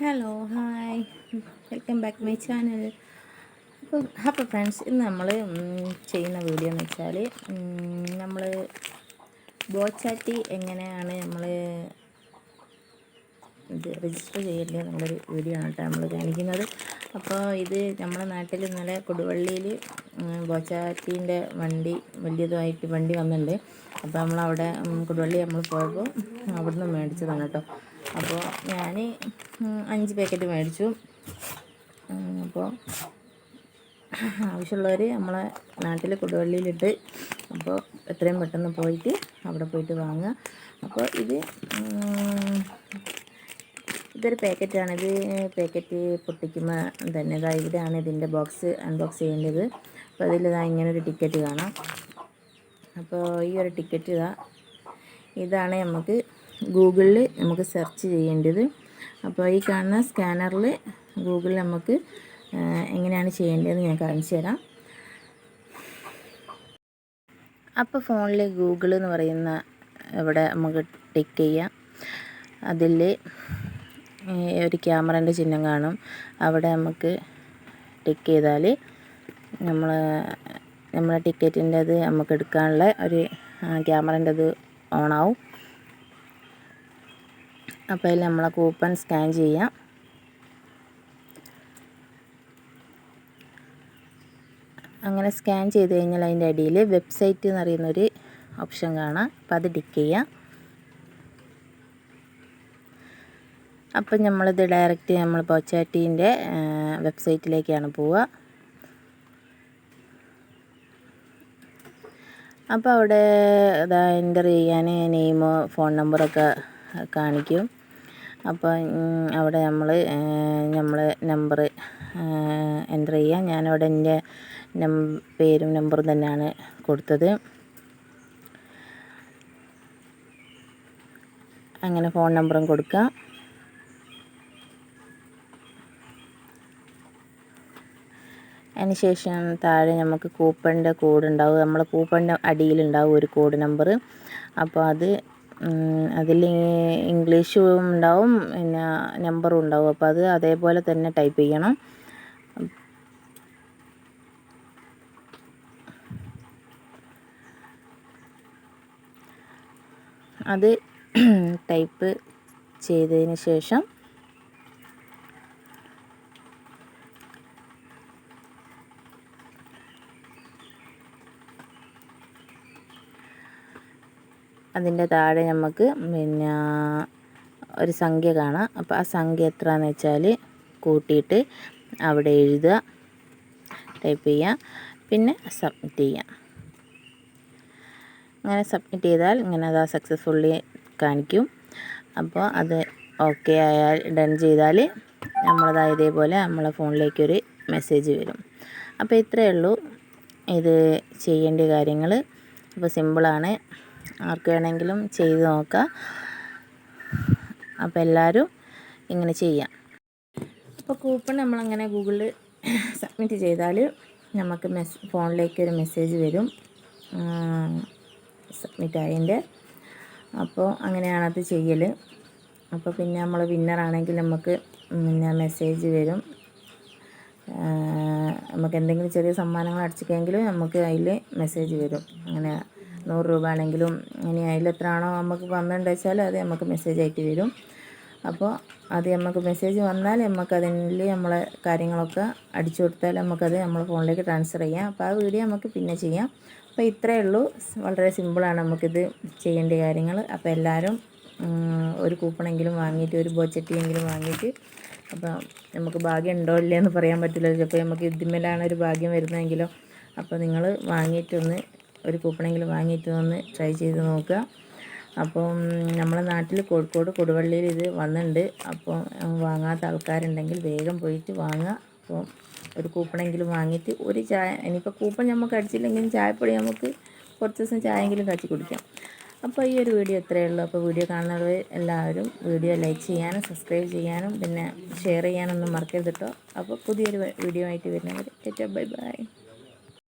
Hello hi welcome back my channel അപ്പോൾ അപ്പോൾ friends ഇന്ന് നമ്മൾ ചെയ്യുന്ന വീഡിയോ എന്ന് വെച്ചാൽ നമ്മൾ ബോച്ചാറ്റി എങ്ങനെയാണ് നമ്മൾ ഇത് രജിസ്റ്റർ ചെയ്യേണ്ടത് എന്നുള്ളൊരു വീഡിയോ ആണ് കേട്ടോ നമ്മൾ കാണിക്കുന്നത്. അപ്പോൾ ഇത് നമ്മുടെ നാട്ടിൽ ഇന്നലെ കൊടുവള്ളിയിൽ ബോച്ചാറ്റീന്റെ വണ്ടി വലിയതുമായിട്ട് വണ്ടി വന്നിട്ടുണ്ട് അപ്പോൾ നമ്മളവിടെ കൊടുവള്ളി നമ്മൾ പോയപ്പോൾ അവിടുന്ന് മേടിച്ചതാണ് കേട്ടോ. അപ്പോൾ ഞാൻ അഞ്ച് പാക്കറ്റ് മേടിച്ചു. അപ്പോൾ ആവശ്യമുള്ളവർ നമ്മളെ നാട്ടിൽ കൊടുവള്ളിയിലിട്ട് അപ്പോൾ എത്രയും പെട്ടെന്ന് പോയിട്ട് അവിടെ പോയിട്ട് വാങ്ങുക. അപ്പോൾ ഇത് ഇതൊരു പാക്കറ്റാണ് ഇത് പാക്കറ്റ് പൊട്ടിക്കുമ്പോൾ തന്നെ ഇതാ ഇവിടെയാണ് ഇതിന്റെ ബോക്സ് അൺബോക്സ് ചെയ്യേണ്ടത്. അപ്പോൾ അതിലിതാ ഇങ്ങനെ ഒരു ടിക്കറ്റ് കാണാം. അപ്പോൾ ഈ ഒരു ടിക്കറ്റ് ഇതാ ഇതാണ് നമുക്ക് ഗൂഗിളിൽ നമുക്ക് സെർച്ച് ചെയ്യേണ്ടത്. അപ്പോൾ ഈ കാണുന്ന സ്കാനറിൽ ഗൂഗിളിൽ നമുക്ക് എങ്ങനെയാണ് ചെയ്യേണ്ടതെന്ന് ഞാൻ കാണിച്ചു തരാം. അപ്പോൾ ഫോണിൽ ഗൂഗിൾ എന്ന് പറയുന്ന ഇവിടെ നമുക്ക് ടിക്ക് ചെയ്യാം. അതിൽ ഒരു ക്യാമറേന്റെ ചിഹ്നം കാണും. അവിടെ നമുക്ക് ടിക്ക് ചെയ്താൽ നമ്മൾ നമ്മളെ ടിക്കറ്റിന്റെ അത് നമുക്ക് എടുക്കാനുള്ള ഒരു ക്യാമറേന്റെ അത് ഓണാവും. അപ്പോൾ അതിൽ നമ്മളെ കൂപ്പൺ സ്കാൻ ചെയ്യാം. അങ്ങനെ സ്കാൻ ചെയ്ത് കഴിഞ്ഞാൽ അതിന്റെ അടിയിൽ വെബ്സൈറ്റ് എന്ന് പറയുന്നൊരു ഓപ്ഷൻ കാണാം. അപ്പം അത് ടിക്ക് ചെയ്യാം. അപ്പം നമ്മളിത് ഡയറക്റ്റ് നമ്മൾ പോച്ചാറ്റീന്റെ വെബ്സൈറ്റിലേക്കാണ് പോവുക അപ്പോൾ അവിടെ ഇതാ എന്റർ ചെയ്യാൻ നെയിമോ ഫോൺ നമ്പറൊക്കെ കാണിക്കും. അപ്പോൾ അവിടെ നമ്മൾ നമ്മൾ നമ്പർ എന്റർ ചെയ്യാം ഞാനവിടെ എന്റെ പേരും നമ്പറും തന്നെയാണ് കൊടുത്തത്. അങ്ങനെ ഫോൺ നമ്പറും കൊടുക്കുക അതിന് ശേഷം താഴെ നമുക്ക് കൂപ്പണിന്റെ കോഡ് ഉണ്ടാവും. നമ്മളെ കൂപ്പണിന്റെ അടിയിലുണ്ടാവും ഒരു കോഡ് നമ്പർ അപ്പോൾ അത് അതിൽ ഇംഗ്ലീഷും ഉണ്ടാവും പിന്നെ നമ്പറും ഉണ്ടാവും. അപ്പോൾ അത് അതേപോലെ തന്നെ ടൈപ്പ് ചെയ്യണം. അത് ടൈപ്പ് ചെയ്തതിന് ശേഷം അതിന്റെ താഴെ നമുക്ക് പിന്നെ ഒരു സംഖ്യ കാണാം. അപ്പോൾ ആ സംഖ്യ എത്രയാണെന്ന് വെച്ചാൽ കൂട്ടിയിട്ട് അവിടെ എഴുതുക ടൈപ്പ് ചെയ്യുക പിന്നെ സബ്മിറ്റ് ചെയ്യുക. അങ്ങനെ സബ്മിറ്റ് ചെയ്താൽ ഇങ്ങനെ അത് സക്സസ്ഫുള്ളി കാണിക്കും. അപ്പോൾ അത് ഓക്കെ ആയാൽ ഡൺ ചെയ്താൽ നമ്മളതായ ഇതേപോലെ നമ്മളെ ഫോണിലേക്കൊരു മെസ്സേജ് വരും. അപ്പോൾ ഇത്രയേ ഉള്ളൂ. ഇത് ചെയ്യേണ്ട കാര്യങ്ങൾ അപ്പോൾ സിമ്പിളാണ് ആർക്ക് വേണമെങ്കിലും ചെയ്ത് നോക്കാം. അപ്പോൾ എല്ലാവരും ഇങ്ങനെ ചെയ്യാം. അപ്പോൾ കൂപ്പൺ നമ്മളങ്ങനെ ഗൂഗിളിൽ സബ്മിറ്റ് ചെയ്താൽ നമുക്ക് മെസ് ഫോണിലേക്ക് ഒരു മെസ്സേജ് വരും. സബ്മിറ്റ് ആയതിന്റെ അപ്പോൾ അങ്ങനെയാണത് ചെയ്യൽ അപ്പോൾ പിന്നെ നമ്മൾ വിന്നറാണെങ്കിൽ നമുക്ക് പിന്നെ മെസ്സേജ് വരും. നമുക്ക് എന്തെങ്കിലും ചെറിയ സമ്മാനങ്ങൾ അടിച്ചിട്ടെങ്കിലും നമുക്ക് അതിൽ മെസ്സേജ് വരും. അങ്ങനെ നൂറ് രൂപ ആണെങ്കിലും ഇനി അതിലെത്രയാണോ നമുക്ക് വന്നിട്ടുണ്ട് വെച്ചാൽ അത് നമുക്ക് മെസ്സേജ് ആയിട്ട് വരും. അപ്പോൾ അത് നമുക്ക് മെസ്സേജ് വന്നാൽ നമുക്ക് അതിൽ നമ്മളെ കാര്യങ്ങളൊക്കെ അടിച്ചു കൊടുത്താൽ നമുക്കത് നമ്മൾ ഫോണിലേക്ക് ട്രാൻസ്ഫർ ചെയ്യാം. അപ്പോൾ ആ വീഡിയോ നമുക്ക് പിന്നെ ചെയ്യാം. അപ്പോൾ ഇത്രയേ ഉള്ളൂ. വളരെ സിമ്പിളാണ് നമുക്കിത് ചെയ്യേണ്ട കാര്യങ്ങൾ. അപ്പോൾ എല്ലാവരും ഒരു കൂപ്പണെങ്കിലും വാങ്ങിയിട്ട് ഒരു ബോച്ചട്ടിയെങ്കിലും വാങ്ങിയിട്ട് അപ്പോൾ നമുക്ക് ഭാഗ്യം ഉണ്ടോ ഇല്ലയെന്ന് പറയാൻ പറ്റില്ല. ചിലപ്പോൾ നമുക്ക് ഇതിന്മേലാണ് ഒരു ഭാഗ്യം വരുന്നതെങ്കിലോ. അപ്പോൾ നിങ്ങൾ വാങ്ങിയിട്ടൊന്ന് ഒരു കൂപ്പണെങ്കിലും വാങ്ങിയിട്ട് ഒന്ന് ട്രൈ ചെയ്ത് നോക്കുക. അപ്പം നമ്മളെ നാട്ടിൽ കോഴിക്കോട് കൊടുവള്ളിയിൽ ഇത് വന്നിട്ടുണ്ട് അപ്പോൾ വാങ്ങാത്ത ആൾക്കാരുണ്ടെങ്കിൽ വേഗം പോയിട്ട് വാങ്ങുക. അപ്പോൾ ഒരു കൂപ്പണെങ്കിലും വാങ്ങിയിട്ട് ഒരു ചായ ഇനിയിപ്പോൾ കൂപ്പൺ നമുക്ക് അടിച്ചില്ലെങ്കിലും ചായപ്പൊടി നമുക്ക് കുറച്ച് ദിവസം ചായയെങ്കിലും കാച്ചി കുടിക്കാം. അപ്പോൾ ഈ ഒരു വീഡിയോ ഇത്രയേ ഉള്ളൂ. അപ്പോൾ വീഡിയോ കാണുന്നവർ എല്ലാവരും വീഡിയോ ലൈക്ക് ചെയ്യാനും സബ്സ്ക്രൈബ് ചെയ്യാനും പിന്നെ ഷെയർ ചെയ്യാനൊന്നും മറക്കരുത് കേട്ടോ അപ്പോൾ പുതിയൊരു വീഡിയോ ആയിട്ട് വരുന്നവർ ബൈ ബൈ